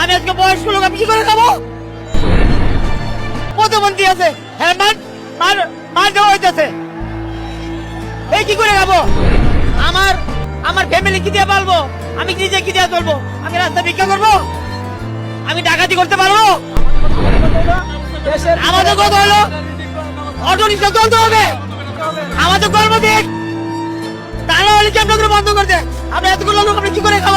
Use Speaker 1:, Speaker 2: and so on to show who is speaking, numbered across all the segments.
Speaker 1: আমি আজকে বয়স্ক লোক, আমি কি করে খাব? প্রধানমন্ত্রী আছে হ্যাঁ মার মার দেওয়া হইতেছে। এই কি করে খাব? আমার আমার ফ্যামিলি কি দিয়ে পালবো? আমি নিজে কি দিয়ে চলবো? আমি রাস্তা ভিক্ষা করব? আমি ডাকাতি করতে পারব? আমাদের কথা হলো অটো রিক্সা চলতে হবে। আমাদের কর্মদিক তা না হলে কি আপনাদের বন্ধ করতে আমরা এতগুলো লোক, আমরা কি করে খাব?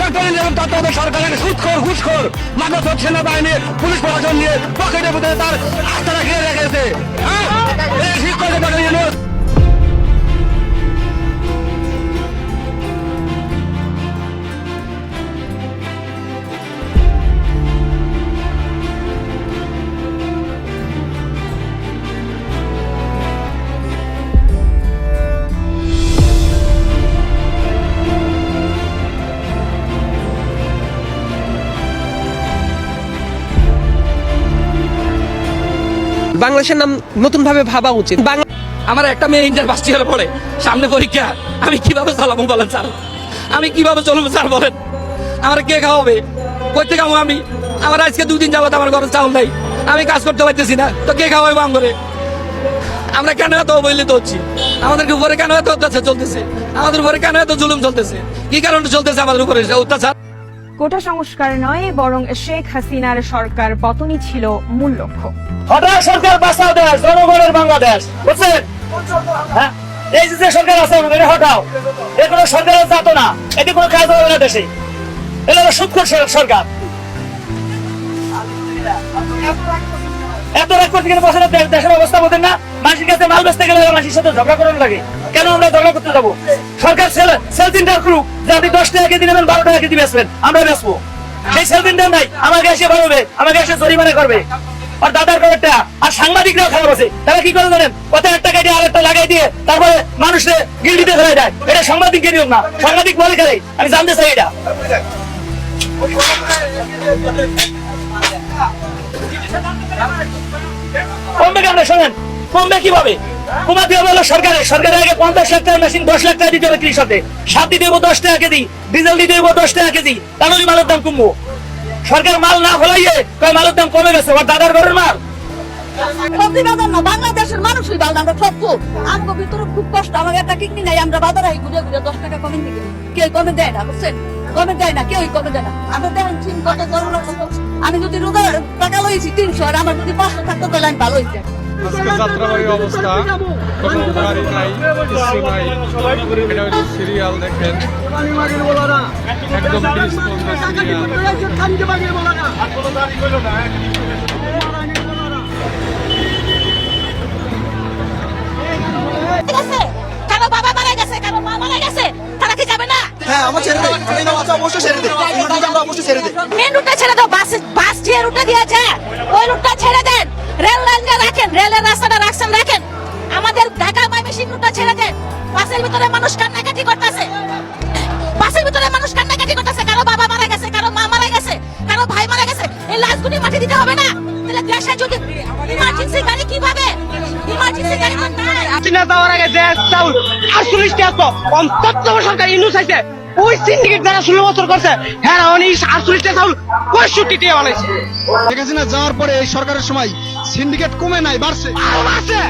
Speaker 2: ডক্টর ইউনুস তত্ত্বাবধায়ক সরকারের সুৎখোর, ঘুষখোর মাদক সেনাবাহিনী পুলিশ প্রশাসন নিয়ে পকেটে ভিতরে তার আস্থা রাখিয়ে রেখেছে। হ্যাঁ? ঠিক করে ডক্টর
Speaker 3: বাংলাদেশের নাম নতুন ভাবে ভাবা উচিত
Speaker 4: আমার একটা মেয়ে ইন্টার ফার্স্ট ইয়ারে পড়ে। সামনে পরীক্ষা। আমি কীভাবে চালাবো বলেন স্যার? আমি কীভাবে চলবো স্যার বলেন? আমার কে খাওয়াবে? করতে খাব আমি? আমার আজকে দুদিন যাবত আমার ঘরে চাউল নাই। আমি কাজ করতে পারতেছি না। তো কে খাওয়াবো করে আমরা কেন এত অবহেলিত হচ্ছি? আমাদেরকে উপরে কেন এত অত্যাচার চলতেছে? আমাদের উপরে কেন এত জুলুম চলতেছে? কি কারণে চলতেছে আমাদের উপরে? অত্যাচার
Speaker 5: কোটা সংস্কার নয়, বরং শেখ হাসিনার সরকার পতনই ছিল মূল লক্ষ্য।
Speaker 1: হঠাৎ সরকার বাঁচাও দেশ, জনগণের বাংলাদেশ, বুঝছেন? হ্যাঁ? এই যে সরকার আছে, এটা হটাও। এর কোনো সরকারের জাত না, এটি কোনো কাজ হবে না দেশে। এটা হলো সুৎখর সরকার। এত রাগ করতে গেলে বছর দেশের অবস্থা বোঝেন না মানুষের কাছে মাল বেচতে গেলে মানুষের সাথে ঝগড়া করানো লাগে। কেন আমরা ঝগড়া করতে যাব? সরকার সেল সেল করুক যে আপনি দশ টাকা কেজি নেবেন, বারো টাকা কেজি বেচবেন, আমরা বেচবো। সেই সেল নাই, আমাকে এসে বাড়বে, আমাকে এসে জরিমানা করবে। আর দাদার কয়েকটা আর সাংবাদিকরাও খারাপ আছে তারা কি করে জানেন? কত একটা কেটে আর একটা লাগাই দিয়ে তারপরে মানুষে গিল্ডিতে ফেলে যায় এটা সাংবাদিক নিয়ম না, সাংবাদিক বলে খেলে। আমি জানতে চাই এটা। কমবে কেমন, শোনেন? কমবে কীভাবে? সরকারের মাল না ফলাইয়ে মালের দাম কমে গেছে দাদার ঘরের মাল।
Speaker 6: বাংলাদেশের মানুষই বাল, আমরা সত্য আমগো ভিতরে খুব কষ্ট, আমাকে একটা কিডনি নাই, আমরা বাজারে ঘুরে দশ টাকা দেয় না, বুঝছেন? কমে দেয় না কেউই কমে দেয় না। আমরা দেখেন চীন কত আমি যদি রোজা টাকা লইছি তিনশো আর আমার যদি পাঁচশো থাকতো তাহলে আমি ভালো হইতে
Speaker 7: আজকে যাত্রাবাড়ির অবস্থা কোনো গাড়ি নাই কিছু নাই। এটা হচ্ছে সিরিয়াল দেখেন। একদম
Speaker 8: অবশ্যই ছেড়ে দেয় আমরা অবশ্যই ছেড়ে দেয়
Speaker 6: মেন রুটটা ছেড়ে দাও বাস বাস যে রুটে দিয়ে যায় ওই রুটটা ছেড়ে দেন। রেল লাইনটা রাখেন রেলের রাস্তাটা রাখছেন রাখেন। আমাদের ঢাকা মাইমেশিন রুটটা ছেড়ে দেন। বাসের ভিতরে মানুষ কান্নাকাটি করতেছে। বাসের ভিতরে মানুষ কান্নাকাটি করতেছে। কারও বাবা মারা গেছে কারও মা মারা গেছে কারও ভাই মারা গেছে। এই লাশগুলি মাটি দিতে হবে না। তাহলে দেশে যদি ইমার্জেন্সি গাড়ি কীভাবে? ইমার্জেন্সি গাড়ি তো
Speaker 3: যাওয়ার আগে যে টাকা অন্তত সরকার ইনুস আছে ওই সিন্ডিকেট যারা ষোলো বছর করছে হ্যাঁ উনি আটচল্লিশ টাকা চাউল পঁয়ষট্টি বানাইছে।
Speaker 8: শেখ হাসিনা যাওয়ার পরে এই সরকারের সময় সিন্ডিকেট কমে নাই বাড়ছে।
Speaker 3: আরও আছে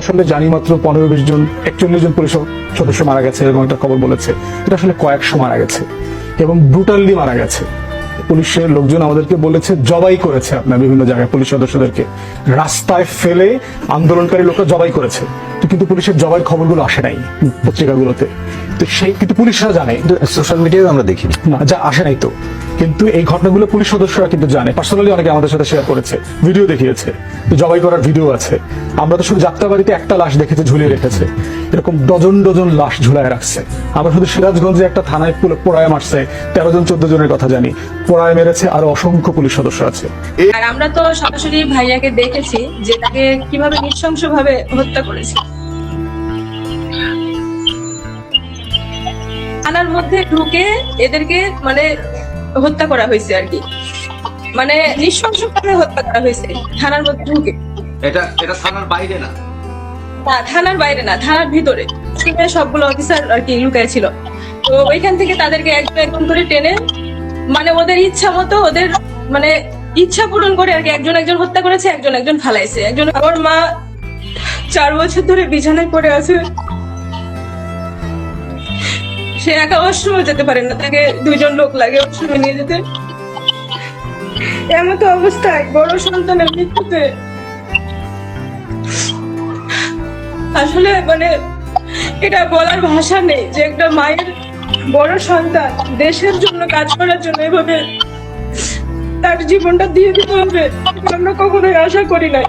Speaker 9: আসলে জানি মাত্র পনেরো বিশ জন একচল্লিশ জন পরিষদ সদস্য মারা গেছে এবং একটা খবর বলেছে এটা আসলে কয়েকশো মারা গেছে এবং ব্রুটালি মারা গেছে। পুলিশের লোকজন আমাদেরকে বলেছে জবাই করেছে আপনার বিভিন্ন জায়গায় পুলিশ সদস্যদেরকে। রাস্তায় ফেলে আন্দোলনকারী লোকরা জবাই করেছে। কিন্তু পুলিশের জবাইয়ের খবরগুলো আসে নাই পত্রিকাগুলোতে। তো সেই কিন্তু পুলিশরা জানে।
Speaker 10: সোশ্যাল মিডিয়ায় আমরা দেখিনি।
Speaker 9: না যা আসে নাই তো। কিন্তু এই ঘটনাগুলো পুলিশ সদস্যরা কিন্তু জানে। পার্সোনালি অনেকে আমাদের সাথে শেয়ার করেছে ভিডিও দেখিয়েছে তো জবাই করার ভিডিও আছে। আমরা তো শুধু যাত্রাবাড়িতে একটা লাশ দেখেছে ঝুলিয়ে রেখেছে। এরকম ডজন ডজন লাশ ঝুলায় রাখছে। আমরা শুধু সিরাজগঞ্জে একটা থানায় পুরো পোড়ায় মারছে তেরো জন চোদ্দ জনের কথা জানি। পোড়ায় মেরেছে আরও অসংখ্য পুলিশ সদস্য আছে।
Speaker 11: আর আমরা তো সরাসরি ভাইয়াকে দেখেছি যে তাকে কীভাবে নৃশংস ভাবে হত্যা করেছে। থানার মধ্যে ঢুকে এদেরকে মানে হত্যা করা হয়েছে আর কি। মানে নৃশংস ভাবে হত্যা করা হয়েছে থানার মধ্যে ঢুকে।
Speaker 10: এটা এটা থানার বাইরে না?
Speaker 11: না থানার বাইরে না থানার ভিতরে। সবগুলো অফিসার আর কি লুকায় ছিল। তো ওইখান থেকে তাদেরকে একজন একজন করে টেনে মানে ওদের ইচ্ছা মতো ওদের মানে ইচ্ছা পূরণ করে আর কি একজন একজন হত্যা করেছে একজন একজন ফালাইছে। একজন আমার মা চার বছর ধরে বিছানায় পড়ে আছে। সে একা ওয়াশরুমে যেতে পারে না, তাকে দুইজন লোক লাগে ওয়াশরুমে নিয়ে যেতে। এমন তো অবস্থায় বড় সন্তানের মৃত্যুতে। আসলে মানে এটা বলার ভাষা নেই যে একটা মায়ের বড় সন্তান দেশের জন্য, কাজ করার জন্য এভাবে তার জীবনটা দিয়ে দিতে হবে আমরা কখনোই আশা করি নাই।